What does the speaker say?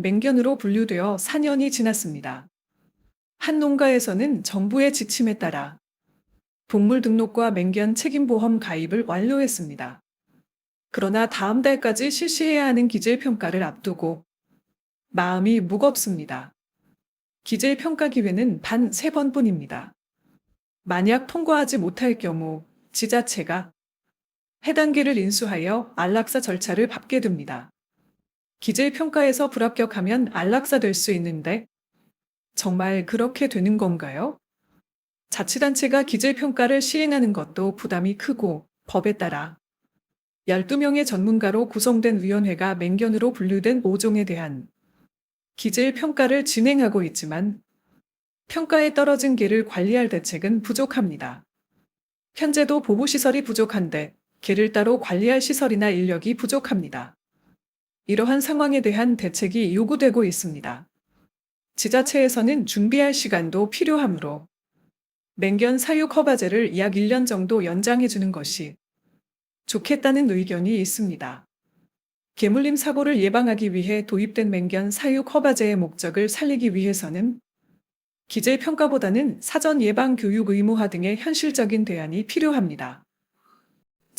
맹견으로 분류되어 4년이 지났습니다. 한 농가에서는 정부의 지침에 따라 동물 등록과 맹견 책임보험 가입을 완료했습니다. 그러나 다음 달까지 실시해야 하는 기질 평가를 앞두고 마음이 무겁습니다. 기질 평가 기회는 단 3번뿐입니다. 만약 통과하지 못할 경우 지자체가 해당계를 인수하여 안락사 절차를 밟게 됩니다. 기질평가에서 불합격하면 안락사 될 수 있는데 정말 그렇게 되는 건가요? 자치단체가 기질평가를 시행하는 것도 부담이 크고 법에 따라 12명의 전문가로 구성된 위원회가 맹견으로 분류된 5종에 대한 기질평가를 진행하고 있지만 평가에 떨어진 개를 관리할 대책은 부족합니다. 현재도 보호시설이 부족한데 개를 따로 관리할 시설이나 인력이 부족합니다. 이러한 상황에 대한 대책이 요구되고 있습니다. 지자체에서는 준비할 시간도 필요하므로 맹견 사육 허가제를 약 1년 정도 연장해 주는 것이 좋겠다는 의견이 있습니다. 개물림 사고를 예방하기 위해 도입된 맹견 사육 허가제의 목적을 살리기 위해서는 기재 평가보다는 사전 예방 교육 의무화 등의 현실적인 대안이 필요합니다.